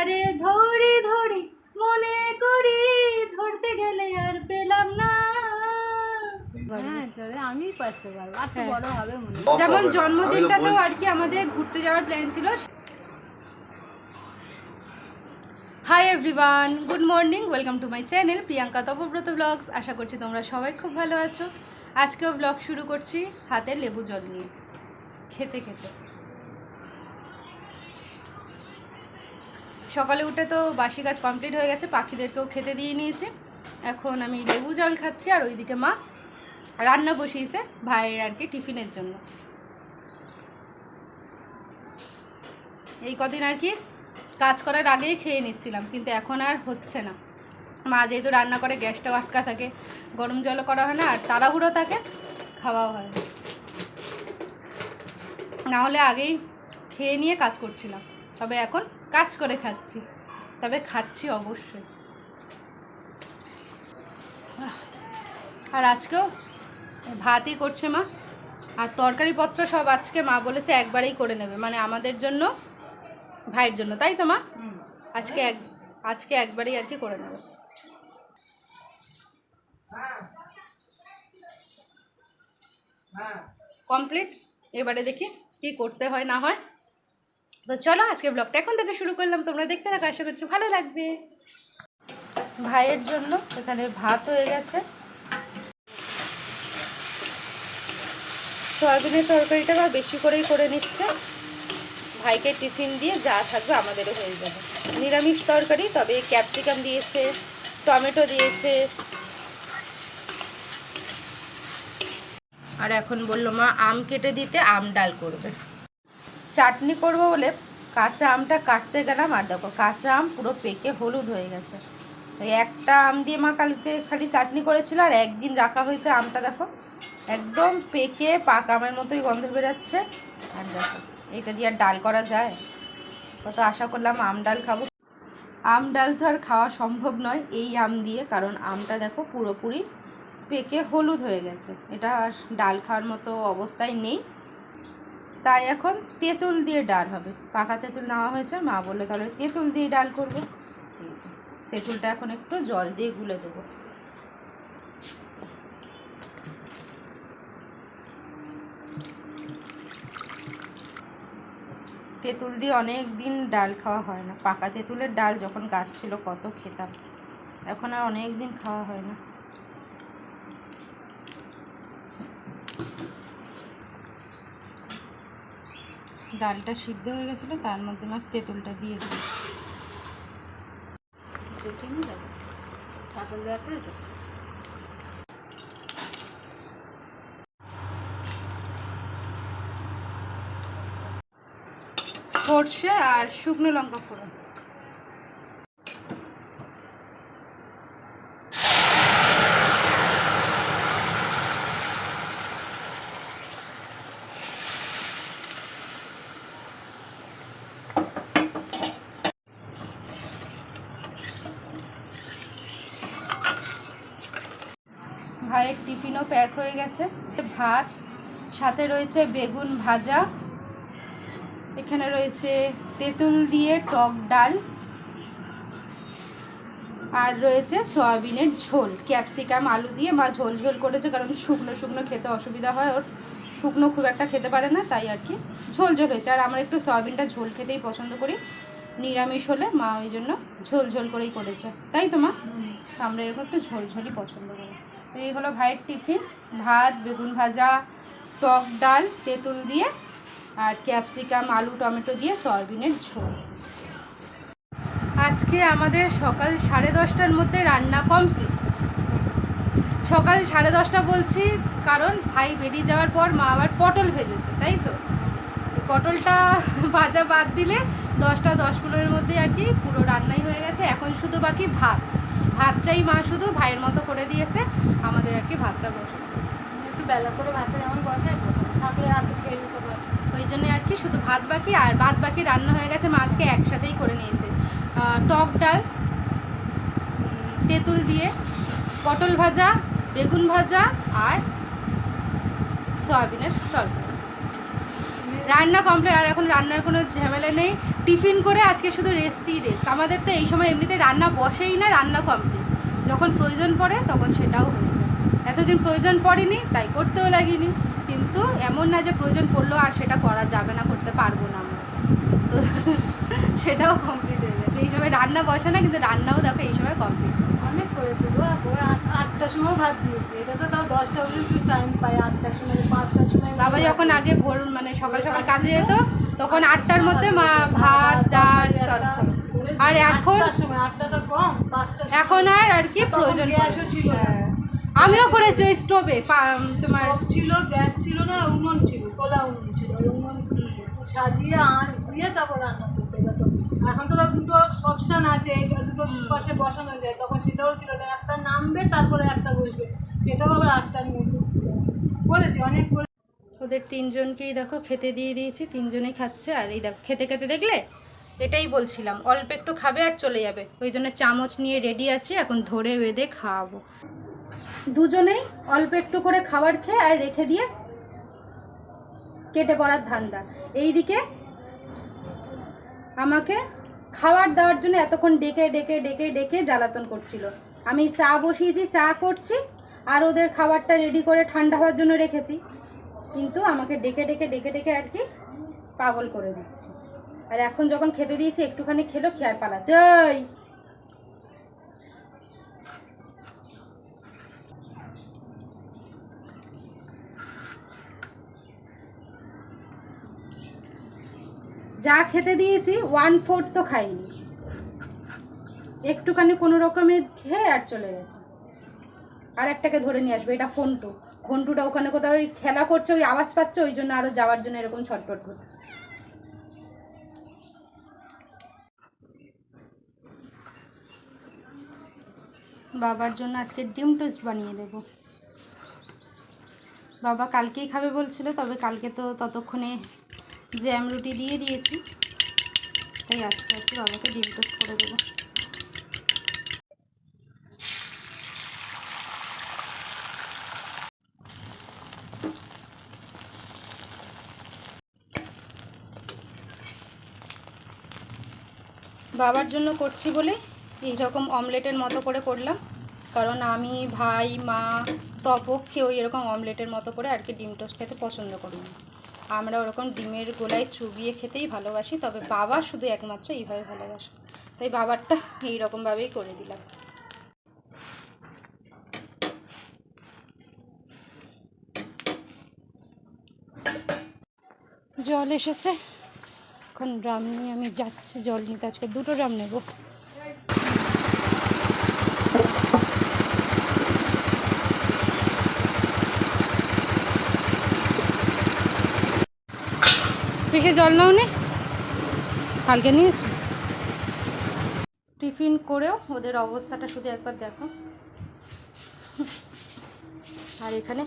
তারে ধরি ধরি মনে করি ধরতে গেলে আর পেলাম না। হ্যাঁ তাহলে আমি পারতে পারব। তো হ্যাঁ। বড় হবে যেমন জন্মদিনটাতেও আর কি আমাদের ঘুরতে যাওয়ার প্ল্যান ছিল। Hi everyone good morning welcome to my channel Priyanka Tapobrata blogs আশা করছি তোমরা সবাই খুব ভালো আছো। আজকেও ব্লগ শুরু করছি হাতে লেবু জল নিয়ে। খেতে খেতে। সকালে উঠে তো বাসি গাছ কমপ্লিট হয়ে গেছে, পাখিদেরকেও খেতে দিয়ে নিয়েছি। এখন আমি লেবু জল খাচ্ছি আর ওইদিকে মা রান্না বসিয়েছে ভাইয়ের আর কি টিফিনের জন্য। এই কদিন আর কি কাজ করার আগেই খেয়ে নিচ্ছিলাম, কিন্তু এখন আর হচ্ছে না। মা যেহেতু রান্না করে গ্যাসটাও আটকা থাকে, গরম জলও করা হয় না, আর তাড়াহুড়ো থাকে, খাওয়াও হয় না। হলে আগেই খেয়ে নিয়ে কাজ করছিলাম। তবে এখন কাজ করে খাচ্ছি। তবে খাচ্ছি অবশ্যই। আর আজকেও ভাতই করছে মা। আর তরকারিপত্র সব আজকে মা বলেছে একবারেই করে নেবে। মানে আমাদের জন্য ভাইয়ের জন্য। তাই তো মা? আজকে এক আজকে একবারেই আর কি করে নেবে। কমপ্লিট? এবারে দেখি কি করতে হয় না হয়। তো চলো আজকে ব্লগটা এখন থেকে শুরু করলাম। তোমরা দেখতে থাকো, আশা করছি ভালো লাগবে। ভাইয়ের জন্য এখানে ভাত হয়ে গেছে। সয়াবিনের তরকারিটা আবার বেশি করেই করে নিচ্ছে। ভাইকে টিফিন দিয়ে যা থাকবে আমাদেরও হয়ে যাবে। নিরামিষ তরকারি, তবে ক্যাপসিকাম দিয়েছে, টমেটো দিয়েছে। আর এখন বলল, মা, আম কেটে দিতে আম ডাল করবে। চাটনি করব বলে কাঁচা আমটা কাটতে গেলাম, আর দেখো কাঁচা আম পুরো পেকে হলুদ হয়ে গেছে। ওই একটা আম দিয়ে মা কালকে খালি চাটনি করেছিল, আর একদিন রাখা হয়েছে আমটা, দেখো। একদম পেকে পাক আমের মতোই গন্ধ বেরাচ্ছে। আর দেখো, এটা দিয়ে আর ডাল করা যায়। কত আশা করলাম আম ডাল খাব। আম ডাল তো আর খাওয়া সম্ভব নয় এই আম দিয়ে, কারণ আমটা দেখো পুরোপুরি পেকে হলুদ হয়ে গেছে। এটা ডাল খাওয়ার মতো অবস্থায় নেই। তাই এখন তেঁতুল দিয়ে ডাল হবে। পাকা তেঁতুল নেওয়া হয়েছে, মা বলল, তাহলে তেঁতুল দিয়ে ডাল করব। তেঁতুলটা এখন একটু জল দিয়ে গুলে দেবো। তেঁতুল দিয়ে অনেক দিন ডাল খাওয়া হয় না। পাকা তেঁতুলের ডাল যখন গাছ ছিল, কত খেতাম। এখন আর অনেক দিন খাওয়া হয় না। ডালটা সিদ্ধ হয়ে গেছিল, তার মধ্যে আমার তেঁতুলটা দিয়ে তো। সর্ষে আর শুকনো লঙ্কা ফোড়ন। ভাইয়ের টিফিনও প্যাক হয়ে গেছে। ভাত সাথে রয়েছে বেগুন ভাজা। এখানে রয়েছে তেঁতুল দিয়ে টক ডাল। আর রয়েছে সয়াবিনের ঝোল ক্যাপসিকাম আলু দিয়ে মা ঝোল ঝোল করেছে কারণ শুকনো শুকনো খেতে অসুবিধা হয়। ওর শুকনো খুব একটা খেতে পারে না তাই আর কি। ঝোল ঝোল হয়েছে। আর আমরা একটু সয়াবিনটা ঝোল খেতেই পছন্দ করি। নিরামিষ হলে মা ওই জন্য ঝোল ঝোল করেই করেছে। তাই তো মা? আমরা এরকম একটু ঝোল ঝোলই পছন্দ করি। তো এই হলো ভাইয়ের টিফিন, ভাত, বেগুন ভাজা, টক ডাল, তেঁতুল দিয়ে, আর ক্যাপসিকাম, আলু, টমেটো দিয়ে সয়াবিনের ঝোল। আজকে আমাদের সকাল সাড়ে দশটার মধ্যে রান্না কমপ্লিট। সকাল সাড়ে দশটা বলছি, কারণ ভাই বেরিয়ে যাওয়ার পর মা আবার পটল ভেজেছে, তাই তো? পটলটা ভাজা বাদ দিলে দশটা, দশ পনেরোর মধ্যে আর কি পুরো রান্নাই হয়ে গেছে, এখন শুধু বাকি ভাত। ভাতটাই মা শুধু ভাইয়ের মতো করে দিয়েছে আমাদের আর কি ভাতটা বসে। একটু বেলা করে ভাতে যেমন বসায় থাকলে আর ওই জন্য আর কি শুধু ভাত বাকি আর ভাত বাকি রান্না হয়ে গেছে মাছকে একসাথেই করে নিয়েছে। টক ডাল তেঁতুল দিয়ে পটল ভাজা বেগুন ভাজা আর সয়াবিনের তরকারি। রান্না কমপ্লিট আর এখন রান্নার কোনো ঝামেলা নেই। টিফিন করে আজকে শুধু রেস্টই রেস্ট আমাদের তো এই সময় এমনিতে রান্না বসেই না, রান্না কমপ্লিট যখন প্রয়োজন পড়ে তখন সেটাও হয়ে যায়। এতদিন প্রয়োজন পড়েনি, তাই করতেও লাগিনি। কিন্তু এমন না যে প্রয়োজন পড়ল আর সেটা করা যাবে না, করতে পারব না আমরা। তো সেটাও কমপ্লিট হয়ে গেছে। এই সময় রান্না বসে না, কিন্তু রান্নাও দেখো এই সময় কমপ্লিট অনেক করেছে গো আটটার সময় ভাত দিয়েছে। এটা তো তাও দশটা অবধি একটু টাইম পাই আটটার সময় পাঁচটার সময়। বাবা যখন আগে ভোর মানে সকাল সকাল কাজে যেত তখন আটটার মধ্যে মা ভাত ডাল আর এখন এখন আর আর কি প্রয়োজন ছিল হ্যাঁ। আমিও করেছি ওই স্টোভে তোমার ছিল গ্যাস ছিল না উনুন ছিল তোলা উনুন ছিল। উনুন সাজিয়ে আঁচ দিয়ে তারপর রান্না করতে যেত এখন তো দুটো অপশান আছে দুটো পাশে বসানো যায়, তখন সেটাও ছিল একটা নামবে, তারপরে একটা বসবে। সেটাও আবার আটটার মধ্যে করেছি, অনেক করে ওদের তিনজনকেই দেখো খেতে দিয়ে দিয়েছি, তিনজনেই খাচ্ছে। আর এই দেখো, খেতে খেতে দেখলে? এটাই বলছিলাম, অল্প একটু খাবে আর চলে যাবে। ওই জন্য চামচ নিয়ে রেডি আছি, এখন ধরে বেঁধে খাওয়াবো। দুজনেই অল্প একটু করে খাবার খেয়ে আর রেখে দিয়ে কেটে পড়ার ধান্দা। এইদিকে আমাকে খাবার দেওয়ার জন্য এতক্ষণ ডেকে ডেকে ডেকে ডেকে জ্বালাতন করছিল। আমি চা বসিয়েছি, চা করছি, আর ওদের খাবারটা রেডি করে ঠান্ডা হওয়ার জন্য রেখেছি। কিন্তু আমাকে ডেকে ডেকে ডেকে ডেকে আর কি পাগল করে দিচ্ছি। আর এখন যখন খেতে দিয়েছি, একটুখানি খেলো, খেয়ার পালাচ্ছে। যা খেতে দিয়েছি ওয়ান ফোর্থ তো খাইনি। একটুখানি কোনো রকমের খেয়ে আর চলে গেছে। আর একটাকে ধরে নিয়ে আসবে, এটা ফোনটু। ঘন্টুটা ওখানে কোথাও ওই খেলা করছে, ওই আওয়াজ পাচ্ছে, ওই জন্য আরও যাওয়ার জন্য এরকম ছটপট করছে। বাবার জন্য আজকে ডিম টোস্ট বানিয়ে দেবো। বাবা কালকেই খাবে বলছিল, তবে কালকে তো ততক্ষণে জ্যাম রুটি দিয়ে দিয়েছি। তাই আজকে আজকে বাবাকে ডিম টোস্ট করে দেবো। বাবার জন্য করছি বলে এই রকম অমলেটের মতো করে করলাম। কারণ আমি ভাই, মা, তপক কেউ এরকম অমলেটের মতো করে আর কি ডিম টোস্ট খেতে পছন্দ করি না। আমরা ওরকম ডিমের গোলায় চুবিয়ে খেতেই ভালোবাসি, তবে বাবা শুধু একমাত্র এইভাবে ভালোবাসে। তাই বাবারটা এই রকমভাবেই করে দিলাম। জল এসেছে। এখন ড্রাম নিয়ে আমি যাচ্ছি, জল নিতে। আজকে দুটো ড্রাম নেব। বেশি জল নাও নি কালকে নিয়েছো টিফিন করেও ওদের অবস্থাটা শুধু একবার দেখো। আর এখানে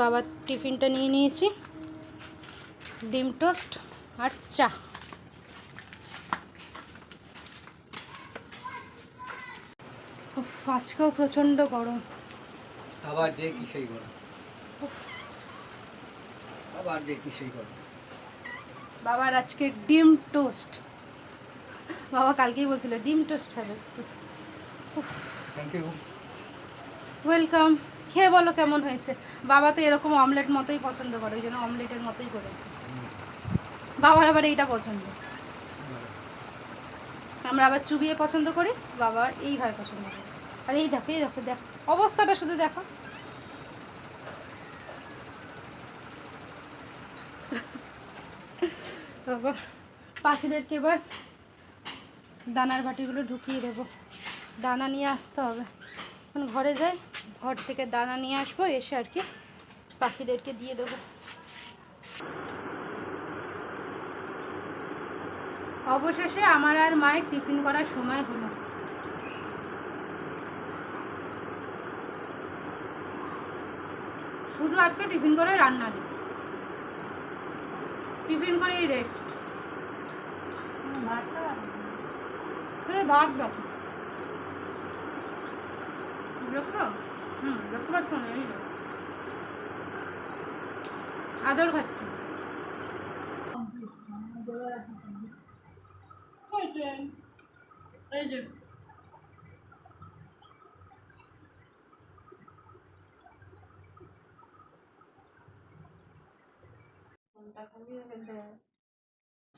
বাবার টিফিনটা নিয়ে নিয়েছি ডিম টোস্ট আর চা। আজকেও প্রচণ্ড গরম। আবার যে কি সেই করো আবার যে কি সেই করো বাবার আজকে ডিম টোস্ট। বাবা কালকেই বলছিল ডিম টোস্ট খাবে ওয়েলকাম খেয়ে বলো কেমন হয়েছে? বাবা তো এরকম অমলেট মতোই পছন্দ করে ওই জন্য অমলেটের মতোই করেছে বাবার আবার এইটা পছন্দ। আমরা আবার চুবিয়ে পছন্দ করি বাবা এইভাবে পছন্দ করি। আর এই দেখো এই দেখো দেখো অবস্থাটা শুধু দেখো। বাবা পাখিদেরকে এবার দানার বাটিগুলো ঢুকিয়ে দেবো। দানা নিয়ে আসতে হবে। এখন ঘরে যাই, ঘর থেকে দানা নিয়ে আসব, এসে আর কি পাখিদেরকে দিয়ে দেবো। অবশেষে আমার আর মায়ের টিফিন করার সময় হলো। শুধু আজকে টিফিন করে রান্না নেই। টিফিন করেই রেস্ট ভাত দেখো দেখো হুম দেখতে পাচ্ছ না এই আদর খাচ্ছি। এই যে।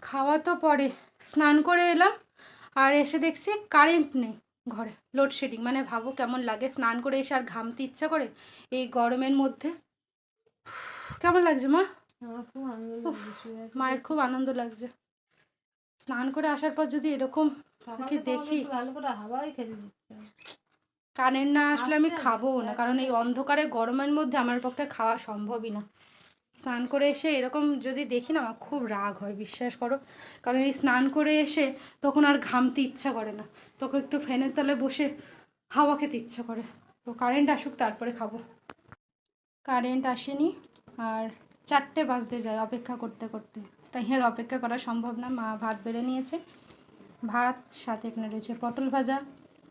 খাওয়া তো পরে। স্নান করে এলাম আর এসে দেখছি কারেন্ট নেই ঘরে লোডশেডিং মানে ভাবো কেমন লাগে স্নান করে এসে আর ঘামতে ইচ্ছা করে এই গরমের মধ্যে। কেমন লাগছে মা। মায়ের খুব আনন্দ লাগছে। স্নান করে আসার পর যদি এরকম কি দেখি। একটু ভালো করে হাওয়াই খেতে দিচ্ছে। কারেন্ট না আসলে আমি খাব না কারণ এই অন্ধকারে গরমের মধ্যে আমার পক্ষে খাওয়া সম্ভবই না। স্নান করে এসে এরকম যদি দেখি না, আমার খুব রাগ হয়, বিশ্বাস করো। কারণ এই স্নান করে এসে তখন আর ঘামতে ইচ্ছা করে না। তখন একটু ফ্যানের তলে বসে হাওয়া খেতে ইচ্ছা করে। তো কারেন্ট আসুক, তারপরে খাব। কারেন্ট আসেনি, আর চারটে বাজতে যায় অপেক্ষা করতে করতে। তাই আর অপেক্ষা করা সম্ভব না, মা ভাত বেড়ে নিয়েছে। ভাত, সাথে এখানে রয়েছে পটল ভাজা।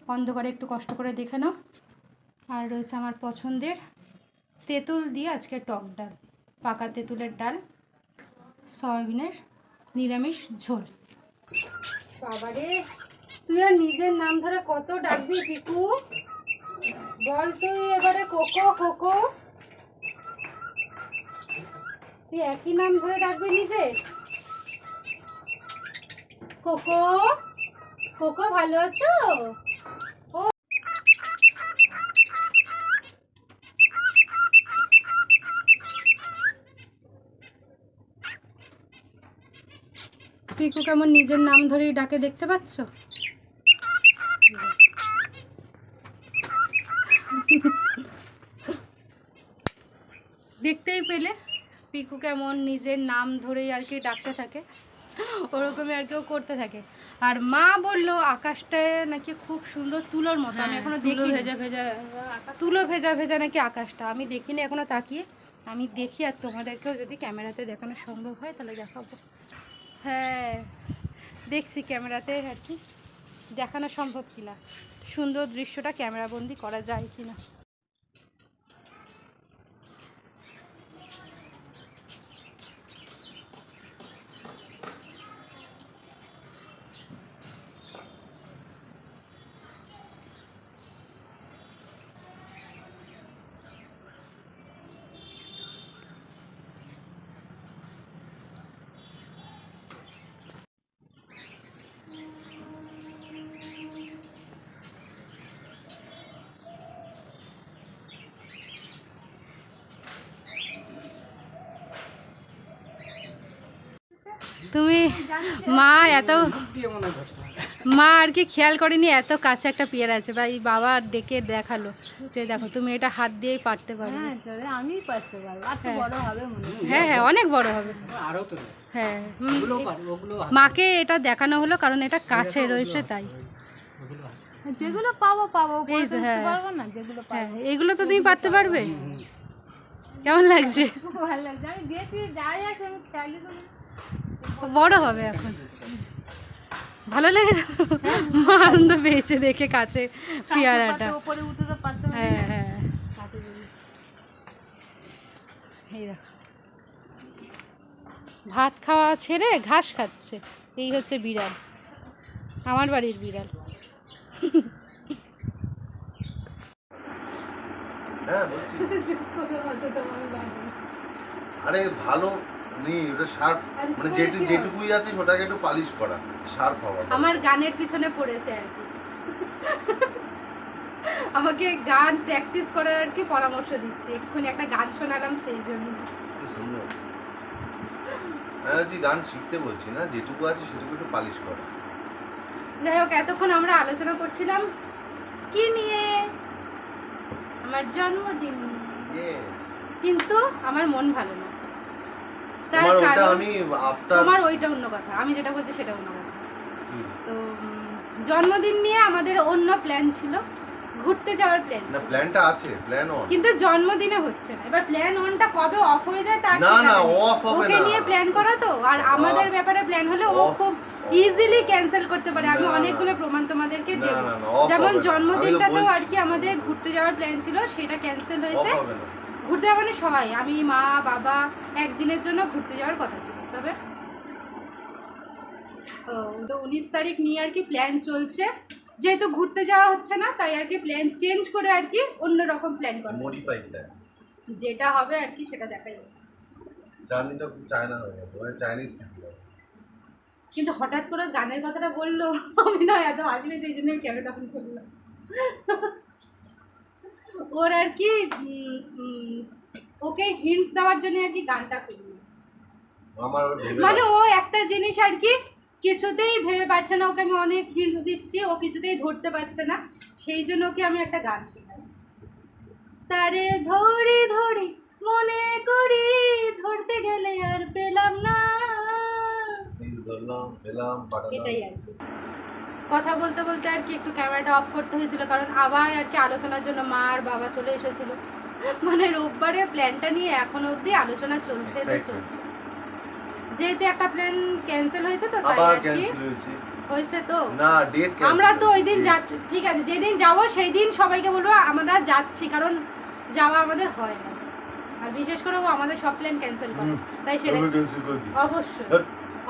অন্ধকারে একটু কষ্ট করে দেখে নাও। আর রয়েছে আমার পছন্দের তেঁতুল দিয়ে আজকে টক ডাল। পাকা তেঁতুলের ডাল, সয়াবিনের নিরামিষ ঝোল। বাবারে, তুই আর নিজের নাম ধরে কত ডাকবি পিকু? বল তুই এবারে কোকো কোকো। তুই একই নাম ধরে ডাকবি নিজে? কোকো কোকো ভালো আছো? পিকু কেমন নিজের নাম ধরেই ডাকে দেখতে পাচ্ছ? দেখতেই পেলে পিকু কেমন নিজের নাম ধরেই আর কি ডাকতে থাকে। ওরকমই আর কেউ করতে থাকে। আর মা বলল আকাশটা নাকি খুব সুন্দর তুলোর মতো। আমি এখনও দেখি হ্যাঁ, ভেজা ভেজা তুলো ভেজা ভেজা নাকি আকাশটা। আমি দেখিনি এখনও তাকিয়ে। আমি দেখি আর তোমাদেরকেও যদি ক্যামেরাতে দেখানো সম্ভব হয় তাহলে দেখাবো। হ্যাঁ দেখছি ক্যামেরাতে আর কি। দেখানো সম্ভব কিনা? সুন্দর দৃশ্যটা ক্যামেরাবন্দি করা যায় কিনা? তুমি মা এত হয়। মা আর কি খেয়াল করেনি এত কাছে একটা পেয়ারা আছে। বা এই বাবা ডেকে দেখাল যে দেখো তুমি এটা হাত দিয়েই পারতে পারবে হ্যাঁ তাহলে পারতে পারব। আর তো হ্যাঁ। বড় হবে মনে হ্যাঁ। হ্যাঁ অনেক বড় হবে। আরও তো হ্যাঁ ওগুলো পার- ওগুলো মাকে এটা দেখানো হলো কারণ এটা কাছে রয়েছে তাই। হ্যাঁ, যেগুলো পাবো পাবো। হ্যাঁ। পারব না যেগুলো হ্যাঁ এগুলো তো তুমি পারতে পারবে। কেমন লাগছে? খুব ভালো লাগছে। আমি গেছি দাঁড়িয়ে আছি আমি খেয়ালি করি বড় হবে এখন। ভালো লেগে মা আনন্দ পেয়েছে দেখে কাছে পেয়ারাটা। উপরে উঠে তো পারতে হ্যাঁ হ্যাঁ এই দেখো। ভাত খাওয়া ছেড়ে ঘাস খাচ্ছে। এই হচ্ছে বিড়াল। আমার বাড়ির বিড়াল। হ্যাঁ বলছি। আরে ভালো নেই ওটা শার্প মানে যেটু যেটুকুই আছে ওটাকে একটু পালিশ করা শার্প হওয়া আমার গানের পিছনে পড়েছে আর কি। আমাকে গান প্র্যাকটিস করার আর কি পরামর্শ দিচ্ছে। এক্ষুনি একটা গান শোনালাম সেই জন্য। সুন্দর। আমি গান শিখতে বলছি না যেটুকু আছে সেটুকু একটু পালিশ করা। যাই হোক এতক্ষণ আমরা আলোচনা করছিলাম কি নিয়ে? আমার জন্মদিন। কিন্তু আমার মন ভালো তার কারণ আমি আফটার তোমার ওইটা অন্য কথা। আমি যেটা বলছি সেটা অন্য কথা। তো জন্মদিন নিয়ে আমাদের অন্য প্ল্যান ছিল। ঘুরতে যাওয়ার প্ল্যান না প্ল্যানটা আছে প্ল্যান অন কিন্তু জন্মদিনে হচ্ছে না। এবার প্ল্যান অনটা কবে অফ হয়ে যায় তার না না অফ হবে ওকে নিয়ে প্ল্যান করা তো? আর আমাদের ব্যাপারে প্ল্যান হলে ও খুব ইজিলি ক্যান্সেল করতে পারে। আমি না, না। অনেকগুলো প্রমাণ তোমাদেরকে না, দেব। না, না, যেমন হবে না। জন্মদিনটাতেও তো আর কি আমাদের ঘুরতে যাওয়ার প্ল্যান ছিল সেটা ক্যান্সেল হয়েছে। না। ঘুরতে যাওয়া মানে সবাই আমি মা বাবা একদিনের জন্য ঘুরতে যাওয়ার কথা ছিল তবে তো উনিশ তারিখ নিয়ে আর কি প্ল্যান চলছে। যেহেতু ঘুরতে যাওয়া হচ্ছে না তাই আর কি প্ল্যান চেঞ্জ করে আর কি অন্যরকম প্ল্যান করব। মডিফাইড প্ল্যান যেটা হবে আর কি সেটা দেখা যাবে চাঁদিনটা চায়না হয়ে গেছে মানে চাইনিজ কিন্তু হঠাৎ করে গানের কথাটা বলল আমি না এত আসবে সেই জন্য আমি ক্যামেরা অন করলাম। ওর আর কি ওকে হিন্টস দেওয়ার জন্য আর কি গানটা করল। ভেবে মানে ও একটা জিনিস আর কি কিছুতেই ভেবে পাচ্ছে না ওকে আমি অনেক হিন্টস দিচ্ছি ও কিছুতেই ধরতে পারছে না সেই জন্য ওকে আমি একটা গান শোনাই। তারে ধরি ধরি মনে করি ধরতে গেলে আর পেলাম না। এটাই আর কি। কথা বলতে বলতে আর কি একটু ক্যামেরাটা অফ করতে হয়েছিল কারণ আবার আর কি আলোচনার জন্য মা আর বাবা চলে এসেছিল। মানে রোববারে প্ল্যানটা নিয়ে এখনও অবধি আলোচনা চলছে তো চলছে। যেহেতু একটা প্ল্যান ক্যান্সেল হয়েছে তো তাই আর কি হয়েছে। তো। না ডেট আমরা তো ওই দিন যাচ্ছি ঠিক আছে যেদিন যাব সেই দিন সবাইকে বলব আমরা যাচ্ছি কারণ যাওয়া আমাদের হয় না। আর বিশেষ করে ও আমাদের সব প্ল্যান ক্যান্সেল করে। তাই সেটা অবশ্যই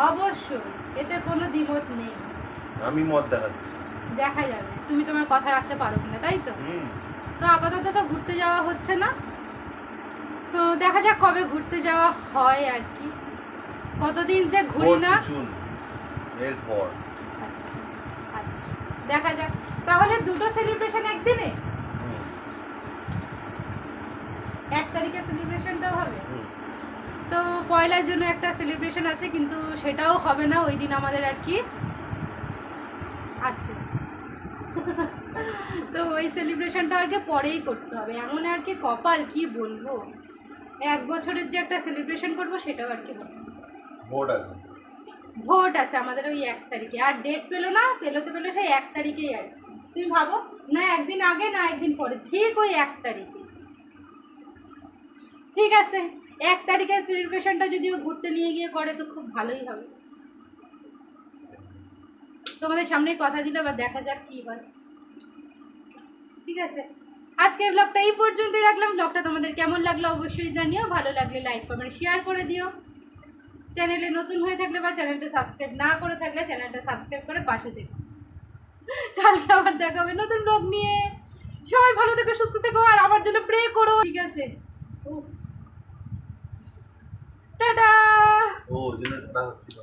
অবশ্যই এতে কোনো দ্বিমত নেই। আমি মত দেখাচ্ছি। দেখা যাবে। তুমি তোমার কথা রাখতে পারো কিনা তাই তো? তো আপাতত তো ঘুরতে যাওয়া হচ্ছে না। তো দেখা যাক কবে ঘুরতে যাওয়া হয় আর কি। কতদিন যে ঘুরি না। এরপর। আচ্ছা আচ্ছা দেখা যাক। তাহলে দুটো সেলিব্রেশন একদিনে? এক তারিখে সেলিব্রেশনটাও হবে? তো পয়লার জন্য একটা সেলিব্রেশন আছে কিন্তু সেটাও হবে না। ওই দিন আমাদের আর কি আছে। তো ওই সেলিব্রেশনটা আর কি পরেই করতে হবে। এমন আর কি কপাল কি বলব? এক বছরের যে একটা সেলিব্রেশন করব সেটাও আর কি ভোট আছে। ভোট আছে আমাদের ওই এক তারিখে। আর ডেট পেল না পেল তো পেল সেই এক তারিখেই আর তুমি ভাবো না একদিন আগে না একদিন পরে ঠিক ওই এক তারিখে। ঠিক আছে এক তারিখের সেলিব্রেশনটা যদি ও ঘুরতে নিয়ে গিয়ে করে তো খুব ভালোই হবে। তোমাদের সামনে কথা দিলে বা দেখা যাক কি হয়। ঠিক আছে? আজকের ব্লগটা এই পর্যন্তই রাখলাম। ব্লগটা তোমাদের কেমন লাগল অবশ্যই জানিও। ভালো লাগলে লাইক কমেন্ট শেয়ার করে দিও। চ্যানেলে নতুন হয়ে থাকলে বা চ্যানেলটা সাবস্ক্রাইব না করে থাকলে চ্যানেলটা সাবস্ক্রাইব করে পাশে দেখো কালকে আবার দেখা হবে নতুন ব্লগ নিয়ে। সবাই ভালো থেকো, সুস্থ থেকো, আর আমার জন্য প্রে করো। ঠিক আছে। টাটা! ও টাটা হচ্ছিল।